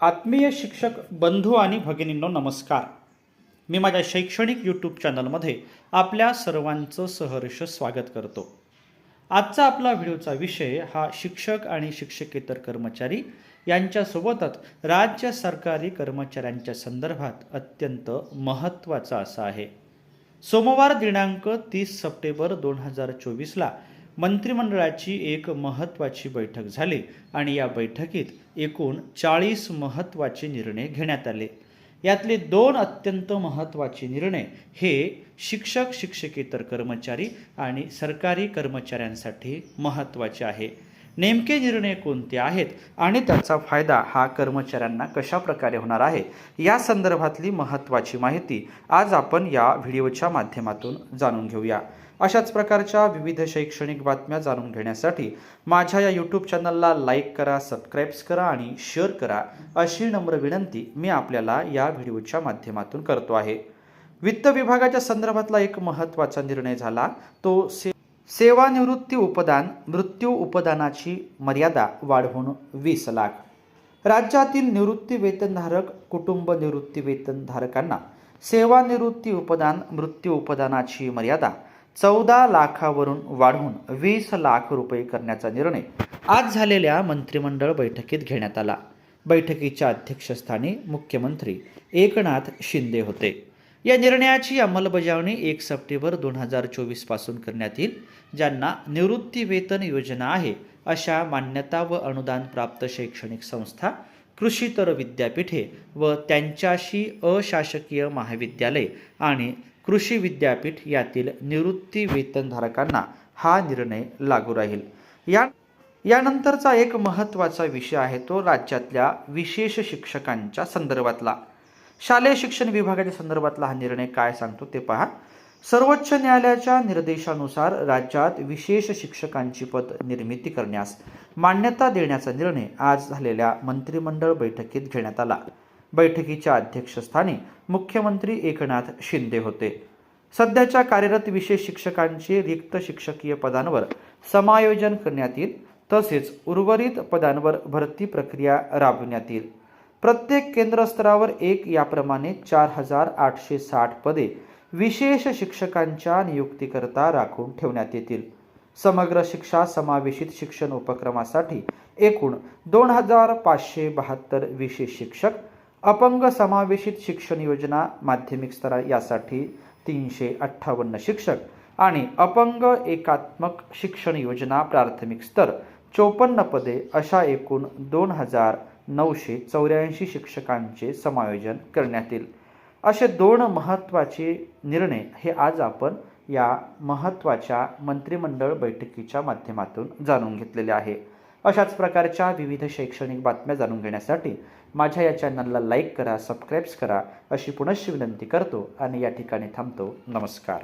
आत्मीय शिक्षक बंधू आणि भगिनींनो नमस्कार. मी माझ्या शैक्षणिक यूट्यूब चॅनलमध्ये आपल्या सर्वांचं सहर्ष स्वागत करतो. आजचा आपला व्हिडिओचा विषय हा शिक्षक आणि शिक्षकेतर कर्मचारी यांच्यासोबतच राज्य सरकारी कर्मचाऱ्यांच्या संदर्भात अत्यंत महत्त्वाचा असा आहे. सोमवार दिनांक तीस सप्टेंबर दोन हजार चोवीसला मंत्रिमंडळाची एक महत्त्वाची बैठक झाली आणि या बैठकीत एकूण चाळीस महत्त्वाचे निर्णय घेण्यात आले. यातले दोन अत्यंत महत्त्वाचे निर्णय हे शिक्षक शिक्षकेतर कर्मचारी आणि सरकारी कर्मचाऱ्यांसाठी महत्त्वाचे आहे. नेमके निर्णय कोणते आहेत आणि त्याचा फायदा हा कर्मचाऱ्यांना कशा प्रकारे होणार आहे या संदर्भातली महत्त्वाची माहिती आज आपण या व्हिडिओच्या माध्यमातून जाणून घेऊया. अशाच प्रकारच्या विविध शैक्षणिक बातम्या जाणून घेण्यासाठी माझ्या या यूट्यूब चॅनलला लाईक करा सबस्क्राईब्स करा आणि शेअर करा अशी नम्र विनंती मी आपल्याला या व्हिडिओच्या माध्यमातून करतो आहे. वित्त विभागाच्या संदर्भातला एक महत्त्वाचा निर्णय झाला. तो से सेवानिवृत्ती उपदान मृत्यू उपदानाची मर्यादा वाढवून वीस लाख. राज्यातील निवृत्ती वेतनधारक कुटुंब निवृत्ती वेतनधारकांना सेवानिवृत्ती उपदान मृत्यू उपदानाची मर्यादा चौदा लाखावरून वाढवून वीस लाख रुपये करण्याचा निर्णय आज झालेल्या मंत्रिमंडळ बैठकीत घेण्यात आला. बैठकीच्या अध्यक्षस्थानी मुख्यमंत्री एकनाथ शिंदे होते. या निर्णयाची अंमलबजावणी एक सप्टेंबर दोन हजार चोवीसपासून करण्यात येईल ज्यांना निवृत्ती वेतन योजना आहे अशा मान्यता व अनुदान प्राप्त शैक्षणिक संस्था कृषीतर विद्यापीठे व त्यांच्याशी अशासकीय महाविद्यालय आणि कृषी विद्यापीठ यातील निवृत्ती वेतनधारकांना हा निर्णय लागू राहील. या यानंतरचा एक महत्त्वाचा विषय आहे तो राज्यातल्या विशेष शिक्षकांच्या संदर्भातला. शालेय शिक्षण विभागाच्या संदर्भातला हा निर्णय काय सांगतो ते पहा. सर्वोच्च न्यायालयाच्या निर्देशानुसार राज्यात विशेष शिक्षकांची पद निर्मिती करण्यास मान्यता देण्याचा निर्णय आज झालेल्या मंत्रिमंडळ बैठकीत घेण्यात आला. बैठकीच्या अध्यक्षस्थानी मुख्यमंत्री एकनाथ शिंदे होते. सध्याच्या कार्यरत विशेष शिक्षकांचे रिक्त शिक्षकीय पदांवर समायोजन करण्यात येईल तसेच उर्वरित पदांवर भरती प्रक्रिया राबविण्यात येईल. प्रत्येक केंद्रस्तरावर एक याप्रमाणे चार हजार आठशे साठ पदे विशेष शिक्षकांच्या नियुक्तीकरता राखून ठेवण्यात येतील. समग्र शिक्षा समावेशित शिक्षण उपक्रमासाठी एकूण दोन हजार पाचशे बहात्तर विशेष शिक्षक अपंग समावेशित शिक्षण योजना माध्यमिक स्तरा यासाठी तीनशे अठ्ठावन्न शिक्षक आणि अपंग एकात्मक शिक्षण योजना प्राथमिक स्तर चोपन्न पदे अशा एकूण दोन हजार नऊशे चौऱ्याऐंशी शिक्षकांचे समायोजन करण्यात येईल. असे दोन महत्त्वाचे निर्णय हे आज आपण या महत्त्वाच्या मंत्रिमंडळ बैठकीच्या माध्यमातून जाणून घेतलेले आहे. अशाच प्रकारच्या विविध शैक्षणिक बातम्या जाणून घेण्यासाठी माझ्या या चॅनलला लाईक करा सबस्क्राईब्स करा अशी पुनश्च विनंती करतो आणि या ठिकाणी थांबतो. नमस्कार.